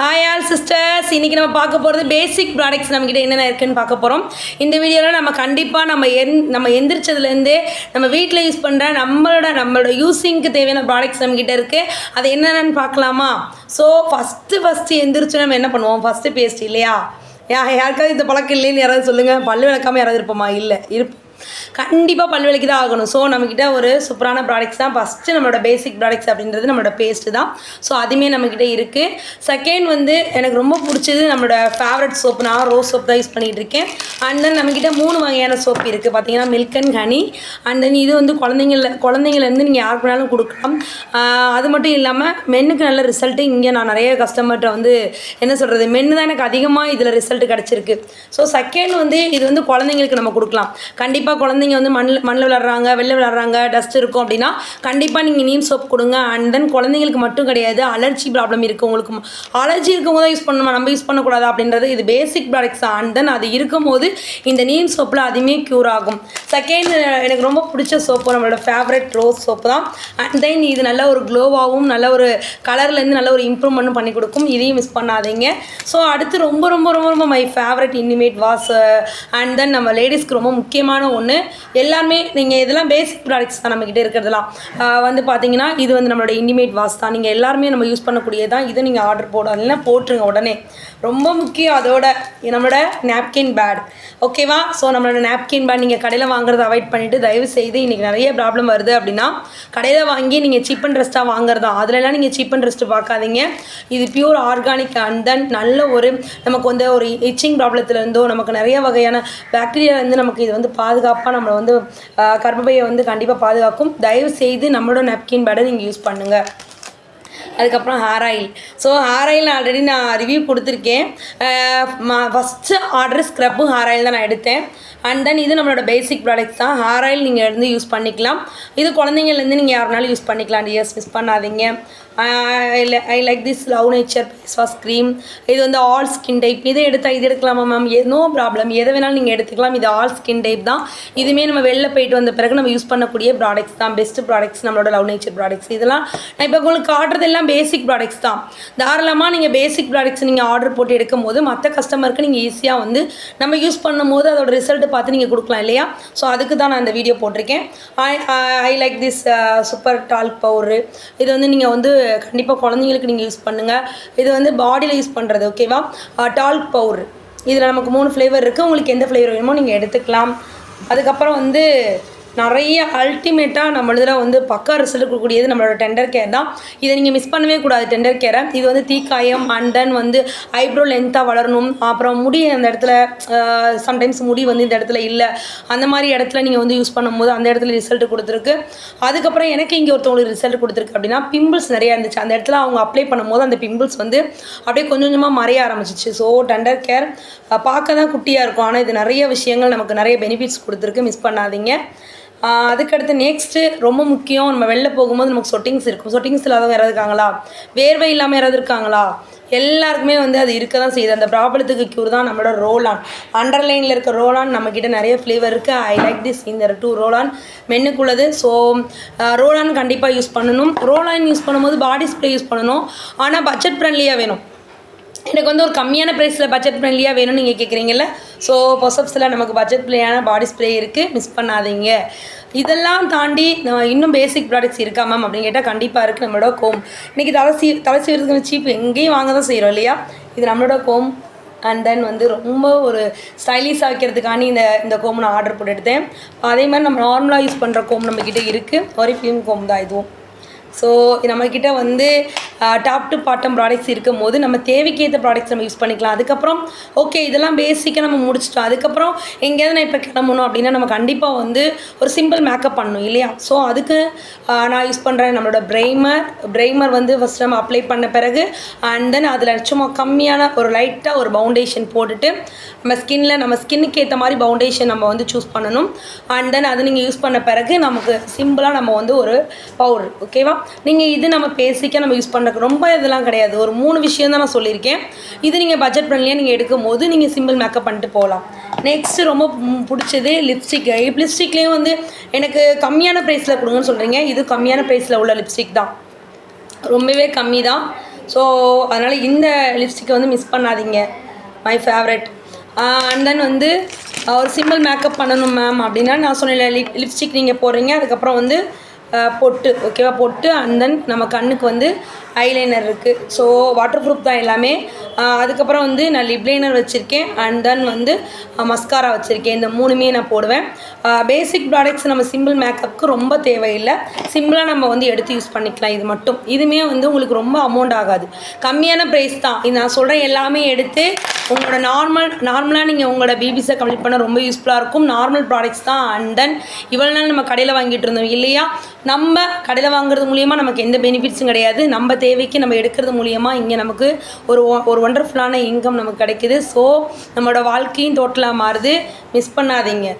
Hi all sisters இன்றைக்கி நம்ம பார்க்க போகிறது பேசிக் ப்ராடக்ட்ஸ் நம்மக்கிட்ட என்னென்ன இருக்குன்னு பார்க்க போகிறோம் இந்த வீடியோவில் நம்ம கண்டிப்பாக நம்ம எந் நம்ம எந்திரிச்சதுலேருந்தே நம்ம வீட்டில் யூஸ் பண்ணுற நம்மளோட நம்மளோட யூஸிங்க்கு தேவையான ப்ராடக்ட்ஸ் நம்மக்கிட்ட இருக்குது அது என்னென்னு பார்க்கலாமா? ஸோ ஃபஸ்ட்டு ஃபஸ்ட்டு எந்திரிச்சு நம்ம என்ன பண்ணுவோம்? ஃபஸ்ட்டு பேஸ்ட் இல்லையா? யா யாருக்காவது இந்த பழக்கம் இல்லைன்னு யாராவது சொல்லுங்கள் பல்லு விளக்காமல் யாராவது இருப்போமா? இல்லை இருப்போம். கண்டிப்பாக பல் தான் ஆகணும். ஸோ நம்மக்கிட்ட ஒரு சூப்பரான ப்ராடக்ட்ஸ் தான். ஃபஸ்ட்டு நம்மளோட பேசிக் ப்ராடக்ட்ஸ் அப்படின்றது நம்மளோட பேஸ்ட்டு தான். ஸோ அதுவுமே நம்மக்கிட்ட இருக்குது செகண்ட் வந்து எனக்கு ரொம்ப பிடிச்சது நம்மளோட ஃபேவரட் சோப்பு நான் ரோஸ் சோப் தான் யூஸ் பண்ணிகிட்டு இருக்கேன். அண்ட் தென் நம்மக்கிட்ட மூணு வகையான சோப் இருக்குது பார்த்தீங்கன்னா milk and honey and then இது வந்து குழந்தைங்கள குழந்தைங்கலேருந்து நீங்கள் யாருக்கு வேணாலும் கொடுக்கலாம். அது மட்டும் இல்லாமல் மென்னுக்கு நல்ல ரிசல்ட்டு இங்கே நான் நிறைய கஸ்டமர்கிட்ட வந்து என்ன சொல்கிறது மென்னு தான் எனக்கு அதிகமாக இதில் ரிசல்ட் கிடச்சிருக்கு. ஸோ செகண்ட் வந்து இது வந்து குழந்தைங்களுக்கு நம்ம கொடுக்கலாம். கண்டிப்பாக குழந்தைங்க வந்து மண்ணில் மண்ணில் விளாட்றாங்க வெளில விளாட்றாங்க டஸ்ட் இருக்கும் அப்படின்னா கண்டிப்பாக நீங்கள் நீம் சோப் கொடுங்க. அண்ட் தென் குழந்தைங்களுக்கு மட்டும் கிடையாது அலர்ஜி ப்ராப்ளம் இருக்குது உங்களுக்கு அலர்ஜி இருக்கவங்க தான் யூஸ் பண்ணணுமா? நம்ம யூஸ் பண்ணக்கூடாது அப்படின்றது இது பேசிக் ப்ராடக்ட்ஸ் அண்ட் தென் அது இருக்கும்போது இந்த நீம் சோப்பில் அதுவுமே க்யூர் ஆகும். செகண்ட் எனக்கு ரொம்ப பிடிச்ச சோப்பு நம்மளோட ஃபேவரட் ரோஸ் சோப்பு தான். அண்ட் தென் இது நல்ல ஒரு க்ளோவாகவும் நல்ல ஒரு கலர்லேருந்து நல்ல ஒரு இம்ப்ரூவ்மெண்ட்டும் பண்ணி கொடுக்கும். இதையும் மிஸ் பண்ணாதீங்க. ஸோ அடுத்து ரொம்ப ரொம்ப ரொம்ப ரொம்ப மை ஃபேவரட் இனிமேட் வாஸ் அண்ட் தென் நம்ம லேடிஸ்க்கு ரொம்ப முக்கியமான ஒன்று எல்லாமே நீங்கள் இதெல்லாம் பேசிக் ப்ராடக்ட்ஸ் தான் நம்மக்கிட்ட இருக்கிறதுலாம் வந்து பார்த்தீங்கன்னா இது வந்து நம்மளோட இனிமேட் வாஸ் தான். நீங்கள் எல்லாருமே நம்ம யூஸ் பண்ணக்கூடியது தான் இதை நீங்கள் ஆர்டர் போடலாம் போட்டுருங்க உடனே. ரொம்ப முக்கியம் அதோட நம்மளோட நாப்கின் பேட் ஓகேவா ஸோ நம்மளோட நாப்கின் பேட் நீங்கள் கடையில் வாங்குறத அவாய்ட் பண்ணிவிட்டு தயவு செய்து இன்றைக்கி நிறைய ப்ராப்ளம் வருது அப்படின்னா கடையில் வாங்கி நீங்கள் சீப் அண்ட் ரெஸ்ட்டாக வாங்குறதா அதுலலாம் நீங்கள் சீப் அண்ட் ரெஸ்ட்டு பார்க்காதீங்க. இது பியூர் ஆர்கானிக் அண்ட் தென் நல்ல ஒரு நமக்கு வந்து ஒரு இச்சிங் ப்ராப்ளத்துலேருந்தோ நமக்கு நிறைய வகையான பேக்டீரியாலேருந்து நமக்கு இது வந்து பாதுகாப்பாக நம்மளை வந்து கர்ப்பப்பையை வந்து கண்டிப்பாக பாதுகாக்கும். தயவு செய்து நம்மளோட நாப்கின் பேடை நீங்கள் யூஸ் பண்ணுங்கள் அதுக்கப்புறம் hair oil so hair oil already நான் ரிவ்யூ கொடுத்துருக்கேன். ஃபஸ்ட்டு ஆர்டர் ஸ்க்ரப்பும் ஹேர் ஆயில் தான் நான் எடுத்தேன். அண்ட் தென் இது நம்மளோட பேசிக் ப்ராடக்ட்ஸ் தான். ஹேர் ஆயில் நீங்கள் இருந்து யூஸ் பண்ணிக்கலாம். இது குழந்தைங்கள்லேருந்து நீங்கள் யாருனாலும் யூஸ் பண்ணிக்கலாம். டியர்ஸ் மிஸ் பண்ணாதீங்க. I like this Love Nature face wash cream இது வந்து ஆல் ஸ்கின் டைப் இதை எடுத்தால் இது எடுக்கலாமா மேம் நோ ப்ராப்ளம் எதை வேணாலும் நீங்கள் எடுத்துக்கலாம். இது ஆல் ஸ்கின் டைப் தான். இதுவுமே நம்ம வெளில போயிட்டு வந்த பிறகு நம்ம யூஸ் பண்ணக்கூடிய ப்ராடக்ட்ஸ் தான். பெஸ்ட் ப்ராடக்ட்ஸ் நம்மளோட லவ் நேச்சர் ப்ராடக்ட்ஸ் இதெல்லாம் நான் இப்போ உங்களுக்கு காட்டுறது எல்லாம் பேசிக் ப்ராடக்ட்ஸ் தான். தாராளமாக நீங்கள் பேசிக் ப்ராடக்ட்ஸ் நீங்கள் ஆர்டர் போட்டு எடுக்கும் போது மற்ற கஸ்டமருக்கு நீங்கள் ஈஸியாக வந்து நம்ம யூஸ் பண்ணும்போது அதோட ரிசல்ட்டு பார்த்து நீங்கள் கொடுக்கலாம் இல்லையா? ஸோ அதுக்கு தான் நான் இந்த வீடியோ போட்டிருக்கேன். I I like this super talc powder இது வந்து நீங்கள் வந்து கண்டிப்பாக குழந்தைங்களுக்கு நீங்கள் யூஸ் பண்ணுங்கள் இது வந்து பாடியில் யூஸ் பண்ணுறது ஓகேவா டால்க் பவுட்ரு இதில் நமக்கு மூணு ஃப்ளேவர் இருக்குது உங்களுக்கு எந்த ஃப்ளேவர் வேணுமோ நீங்கள் எடுத்துக்கலாம். அதுக்கப்புறம் வந்து நிறைய அல்டிமேட்டாக நம்ம இதில் வந்து பக்கா ரிசல்ட் கொடுக்கக்கூடியது நம்மளோட டெண்டர் கேர் தான். இதை நீங்கள் மிஸ் பண்ணவே கூடாது டெண்டர் கேரை இது வந்து தீக்காயம் அண்ட் தென் வந்து ஐப்ரோ லென்த்தாக வளரணும். அப்புறம் முடி அந்த இடத்துல சம்டைம்ஸ் முடி வந்து இந்த இடத்துல இல்லை. அந்த மாதிரி இடத்துல நீங்கள் வந்து யூஸ் பண்ணும்போது அந்த இடத்துல ரிசல்ட் கொடுத்துருக்கு. அதுக்கப்புறம் எனக்கு இங்கே ஒருத்தவங்களுக்கு ரிசல்ட் கொடுத்துருக்கு அப்படின்னா பிம்பிள்ஸ் நிறையா இருந்துச்சு. அந்த இடத்துல அவங்க அப்ளை பண்ணும்போது அந்த பிம்பிள்ஸ் வந்து அப்படியே கொஞ்சம் கொஞ்சமாக மறைய ஆரம்பிச்சிச்சு. ஸோ டெண்டர் கேர் பார்க்க தான் குட்டியாக இருக்கும். ஆனால் இது நிறைய விஷயங்கள் நமக்கு நிறைய பெனிஃபிட்ஸ் கொடுத்துருக்கு. மிஸ் பண்ணாதீங்க. அதுக்கடுத்து நெக்ஸ்ட்டு ரொம்ப முக்கியம் நம்ம வெளில போகும்போது நமக்கு சொட்டிங்ஸ் இருக்கும். சொட்டிங்ஸ் இல்லாதவங்க யாராவது இருக்காங்களா? வேர்வை இல்லாமல் யாராவது இருக்காங்களா? எல்லாருக்குமே வந்து அது இருக்க தான் செய்யுது. அந்த ப்ராப்ளத்துக்கு க்யூர் தான் நம்மளோட ரோலான். அண்டர்லைனில் இருக்க ரோலான் நம்மக்கிட்ட நிறைய ஃப்ளேவர் இருக்குது ஐ லைக் திஸ் இந்த டூ ரோலான் மென்னுக்குள்ளது. ஸோ ரோலான் கண்டிப்பாக யூஸ் பண்ணணும். ரோலான் யூஸ் பண்ணும்போது பாடி ஸ்ப்ரே யூஸ் பண்ணணும். ஆனால் பட்ஜெட் ஃப்ரெண்ட்லியாக வேணும். எனக்கு வந்து ஒரு கம்மியான ப்ரைஸில் பட்ஜெட் ஃப்ரெண்ட்லியாக வேணும்னு நீங்கள் கேட்குறீங்கல்ல ஸோ பொசப்ஸில் நமக்கு பட்ஜெட் ஃப்ரெண்ட்லியான பாடி ஸ்ப்ரே இருக்குது மிஸ் பண்ணாதீங்க. இதெல்லாம் தாண்டி இன்னும் பேசிக் ப்ராடக்ட்ஸ் இருக்கா மேம் அப்படின்னு கேட்டால் கண்டிப்பாக இருக்குது நம்மளோட கோம் இன்றைக்கி தலை சீ தலை சீவிறதுக்கு சீப் எங்கேயும் வாங்க தான் செய்கிறோம் இல்லையா? இது நம்மளோட கோம் அண்ட் தென் வந்து ரொம்ப ஒரு ஸ்டைலிஷாக வைக்கிறதுக்காண்டி இந்த இந்த கோம் நான் ஆர்டர் போட்டு எடுத்தேன் அதே மாதிரி நம்ம நார்மலாக யூஸ் பண்ணுற கோம் நம்மக்கிட்ட இருக்குது ஒரே ஃபிலிம் கோம் தான் இதுவும். ஸோ நம்மக்கிட்ட வந்து டாப் டு பாட்டம் ப்ராடக்ட்ஸ் இருக்கும் போது நம்ம தேவைக்கேற்ற ப்ராடக்ட்ஸ் நம்ம யூஸ் பண்ணிக்கலாம். அதுக்கப்புறம் ஓகே இதெல்லாம் பேசிக்காக நம்ம முடிச்சிட்டோம். அதுக்கப்புறம் எங்கேயாவது நான் இப்போ கிளம்பணும் அப்படின்னா நம்ம கண்டிப்பாக வந்து ஒரு சிம்பிள் மேக்கப் பண்ணணும் இல்லையா? ஸோ அதுக்கு நான் யூஸ் பண்ணுறேன் நம்மளோட பிரைமர் பிரைமர் வந்து ஃபஸ்ட் நம்ம அப்ளை பண்ண பிறகு அண்ட் தென் அதில் சும்மா கம்மியான ஒரு லைட்டாக ஒரு பவுண்டேஷன் போட்டுட்டு நம்ம ஸ்கின்ல நம்ம ஸ்கின்னுக்கு ஏற்ற மாதிரி பவுண்டேஷன் நம்ம வந்து சூஸ் பண்ணணும். அண்ட் தென் அதை நீங்கள் யூஸ் பண்ண பிறகு நமக்கு சிம்பிளாக நம்ம வந்து ஒரு பவுடர் ஓகேவா நீங்கள் இது நம்ம பேசிக்காக நம்ம யூஸ் பண்ணுறதுக்கு ரொம்ப இதெல்லாம் கிடையாது. ஒரு மூணு விஷயம் தான் நான் சொல்லியிருக்கேன். இது நீங்கள் பட்ஜெட் ஃப்ரெண்ட்லியாக நீங்கள் எடுக்கும் போது நீங்கள் சிம்பிள் மேக்கப் பண்ணிட்டு போகலாம். நெக்ஸ்ட் ரொம்ப பிடிச்சது லிப்ஸ்டிக் லிப்ஸ்டிக்லேயும் வந்து எனக்கு கம்மியான ப்ரைஸில் கொடுங்கன்னு சொல்கிறீங்க இது கம்மியான ப்ரைஸில் உள்ள லிப்ஸ்டிக் தான். ரொம்பவே கம்மி தான். ஸோ அதனால் இந்த லிப்ஸ்டிக்கை வந்து மிஸ் பண்ணாதீங்க. மை ஃபேவரட் அண்ட் தென் வந்து ஒரு சிம்பிள் மேக்கப் பண்ணணும் மேம் அப்படின்னா நான் சொன்னேன் லிப் லிப்ஸ்டிக் நீங்கள் போடுறீங்க. அதுக்கப்புறம் வந்து பொட்டு ஓகேவா பொட்டு அண்ட் தென் நம்ம கண்ணுக்கு வந்து ஐலைனர் இருக்குது ஸோ வாட்டர் ப்ரூஃப் தான் எல்லாமே. அதுக்கப்புறம் வந்து நான் லிப்லைனர் வச்சுருக்கேன். அண்ட் தென் வந்து மஸ்காரா வச்சுருக்கேன். இந்த மூணுமே நான் போடுவேன். பேசிக் ப்ராடக்ட்ஸ் நம்ம சிம்பிள் மேக்கப்புக்கு ரொம்ப தேவையில்லை. சிம்பிளாக நம்ம வந்து எடுத்து யூஸ் பண்ணிக்கலாம். இது மட்டும். இதுவுமே வந்து உங்களுக்கு ரொம்ப அமௌண்ட் ஆகாது. கம்மியான ப்ரைஸ் தான். இது நான் சொல்கிறேன் எல்லாமே எடுத்து உங்களோட நார்மல் நார்மலாக நீங்கள் உங்களோட பிபிஸை கம்ப்ளீட் பண்ண ரொம்ப யூஸ்ஃபுல்லாக இருக்கும். நார்மல் ப்ராடக்ட்ஸ் தான். அண்ட் தென் இவ்வளோ நாள் நம்ம கடையில் வாங்கிட்டு இருந்தோம். இல்லையா? நம்ம கடையில் வாங்குறது மூலியமாக நமக்கு எந்த பெனிஃபிட்ஸும் கிடையாது. நம்ம தேவைக்கு நம்ம எடுக்கிறது மூலியமாக இங்கே நமக்கு ஒரு ஒரு ஒண்டர்ஃபுல்லான இன்கம் நமக்கு கிடைக்குது. ஸோ நம்மளோட வாழ்க்கையும் டோட்டலாக மாறுது. மிஸ் பண்ணாதீங்க.